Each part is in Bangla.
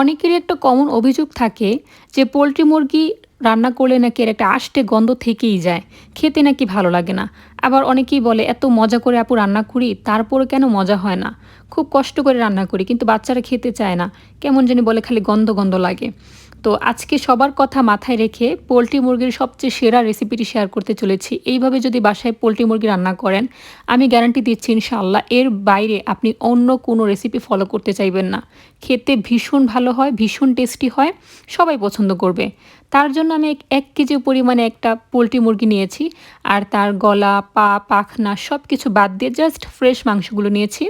অনেকেরই একটা কমন অভিযোগ থাকে যে পোলট্রি মুরগি রান্না করলে নাকি এর একটা আষ্টে গন্ধ থেকেই যায়। খেতে নাকি ভালো লাগে না। আবার অনেকেই বলে, এত মজা করে আপু রান্না করি তারপরে কেন মজা হয় না? খুব কষ্ট করে রান্না করি, কিন্তু বাচ্চারা খেতে চায় না। কেমন জানি বলে খালি গন্ধ গন্ধ লাগে। তো আজকে সবার কথা মাথায় রেখে পোলট্রি মুরগির সবচেয়ে সেরা রেসিপিটি শেয়ার করতে চলেছি। এইভাবে যদি বাসায় পোলট্রি মুরগি রান্না করেন, আমি গ্যারান্টি দিচ্ছি ইনশাআল্লাহ এর বাইরে আপনি অন্য কোনো রেসিপি ফলো করতে চাইবেন না। খেতে ভীষণ ভালো হয়, ভীষণ টেস্টি হয়, সবাই পছন্দ করবে। তার জন্য আমি এক কেজি পরিমাণে একটা পোলট্রি মুরগি নিয়েছি, আর তার গলা, পা, পাখনা সব কিছু বাদ দিয়ে জাস্ট ফ্রেশ মাংসগুলো নিয়েছি।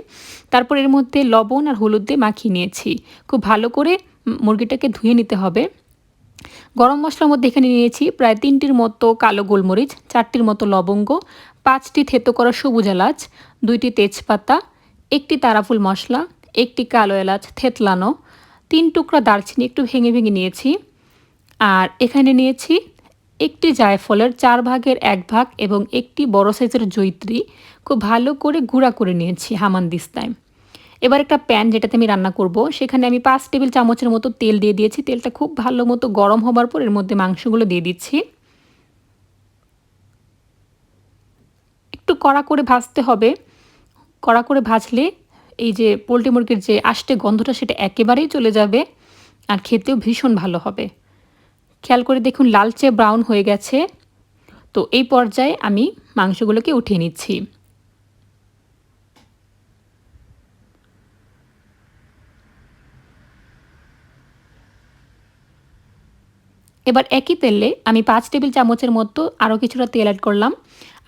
তারপর এর মধ্যে লবণ আর হলুদ দিয়ে মাখিয়ে নিয়েছি। খুব ভালো করে মুরগিটাকে ধুয়ে নিতে হবে। গরম মশলার মধ্যে এখানে নিয়েছি প্রায় তিনটির মতো কালো গোলমরিচ, চারটির মতো লবঙ্গ, পাঁচটি থেতো করা সবুজ এলাচ, দুইটি তেজপাতা, একটি তারাফুল মশলা, একটি কালো এলাচ থেতলানো, তিন টুকরা দারচিনি একটু ভেঙে ভেঙে নিয়েছি। আর এখানে নিয়েছি একটি জায়ফলের চার ভাগের এক ভাগ এবং একটি বড় সাইজের জৈত্রী খুব ভালো করে গুঁড়া করে নিয়েছি হামান দিস্তায়। এবার একটা প্যান যেটাতে আমি রান্না করব, সেখানে আমি পাঁচ টেবিল চামচের মতো তেল দিয়ে দিয়েছি। তেলটা খুব ভালো মতো গরম হবার পর এর মধ্যে মাংসগুলো দিয়ে দিচ্ছি। একটু কড়া করে ভাজতে হবে। কড়া করে ভাজলে এই যে পোলট্রি মুরগির যে আষ্টে গন্ধটা সেটা একেবারেই চলে যাবে আর খেতেও ভীষণ ভালো হবে। খেয়াল করে দেখুন, লালচে ব্রাউন হয়ে গেছে। তো এই পর্যায়ে আমি মাংসগুলোকে উঠিয়ে নিচ্ছি। এবার একই তেলে আমি পাঁচ টেবিল চামচের মতো আরও কিছুটা তেল অ্যাড করলাম।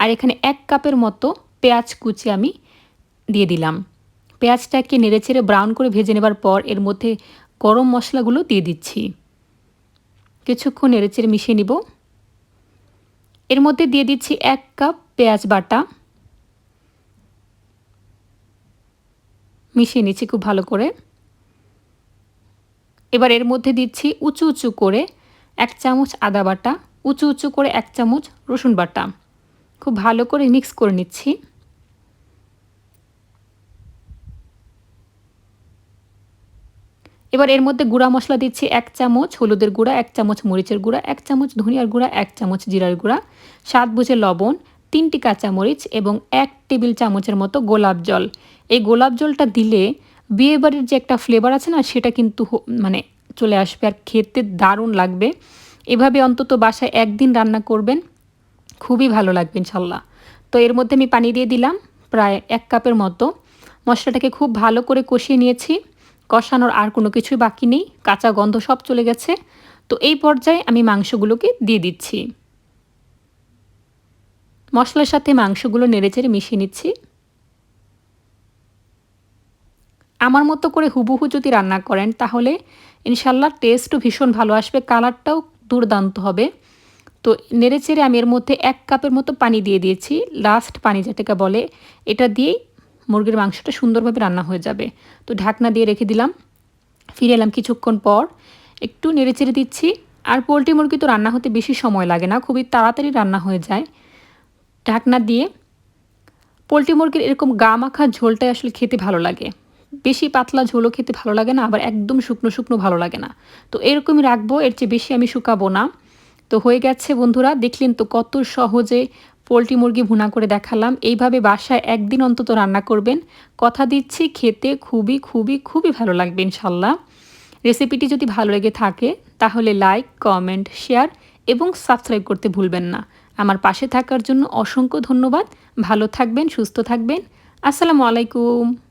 আর এখানে এক কাপের মতো পেঁয়াজ কুচি আমি দিয়ে দিলাম। পেঁয়াজটাকে নেড়েচেড়ে ব্রাউন করে ভেজে নেবার পর এর মধ্যে গরম মশলাগুলো দিয়ে দিচ্ছি। কিছুক্ষণ নেড়েচেড়ে মিশিয়ে নিব। এর মধ্যে দিয়ে দিচ্ছি এক কাপ পেঁয়াজ বাটা। মিশিয়ে নিচ্ছি খুব ভালো করে। এবার এর মধ্যে দিচ্ছি উঁচু উঁচু করে এক চামচ আদা বাটা, উঁচু উঁচু করে এক চামচ রসুন বাটা। খুব ভালো করে মিক্স করে নিচ্ছি। এবার এর মধ্যে গুঁড়া মশলা দিচ্ছি এক চামচ হলুদের গুঁড়া, এক চামচ মরিচের গুঁড়া, এক চামচ ধনিয়ার গুঁড়া, এক চামচ জিরার গুঁড়া, স্বাদ বুঝে লবণ, তিনটি কাঁচামরিচ এবং এক টেবিল চামচের মতো গোলাপ জল। এই গোলাপ জলটা দিলে বিয়েবাড়ির যে একটা ফ্লেভার আছে না, সেটা কিন্তু মানে চলে আসবে আর খেতে দারুণ লাগবে। এভাবে অন্তত বাসায় একদিন রান্না করবেন, খুবই ভালো লাগবে ইনশাল্লাহ। তো এর মধ্যে আমি পানি দিয়ে দিলাম, প্রায় এক কাপের মতো। মশলাটাকে খুব ভালো করে কষিয়ে নিয়েছি, কষানোর আর কোনো কিছুই বাকি নেই, কাঁচা গন্ধ সব চলে গেছে। তো এই পর্যায়ে আমি মাংসগুলোকে দিয়ে দিচ্ছি। মশলার সাথে মাংসগুলো নেড়েচেড়ে মিশিয়ে নিচ্ছি। আমার মতো করে হুবহু যদি রান্না করেন, তাহলে ইনশাল্লাহ টেস্টও ভীষণ ভালো আসবে কালারটাও দুর্দান্ত হবে। তো নেড়ে চেড়ে আমি এর মধ্যে এক কাপের মতো পানি দিয়ে দিয়েছি লাস্ট পানি যেটাকে বলে, এটা দিয়েই মুরগির মাংসটা সুন্দরভাবে রান্না হয়ে যাবে। তো ঢাকনা দিয়ে রেখে দিলাম, ফিরে এলাম কিছুক্ষণ পর, একটু নেড়ে চেড়ে দিচ্ছি, আর পোলট্রি মুরগি তো রান্না হতে বেশি সময় লাগে না, খুবই তাড়াতাড়ি রান্না হয়ে যায়। ঢাকনা দিয়ে পোলট্রি মুরগির এরকম গা মাখা ঝোলটাই আসলে খেতে ভালো লাগে। বেশি পাতলা ঝোলও খেতে ভালো লাগে না, আবার একদম শুকনো শুকনো ভালো লাগে না। তো এরকমই রাখব, এর চেয়ে বেশি আমি শুকাবো না। তো হয়ে গেছে বন্ধুরা, দেখলেন তো কত সহজে পোলট্রি মুরগি ভুনা করে দেখালাম। এইভাবে বাসায় একদিন অন্তত রান্না করবেন। কথা দিচ্ছি, খেতে খুবই খুবই খুবই ভালো লাগবে ইনশাল্লাহ। রেসিপিটি যদি ভালো লেগে থাকে, তাহলে লাইক, কমেন্ট, শেয়ার এবং সাবস্ক্রাইব করতে ভুলবেন না। আমার পাশে থাকার জন্য অসংখ্য ধন্যবাদ। ভালো থাকবেন, সুস্থ থাকবেন। আসসালামু আলাইকুম।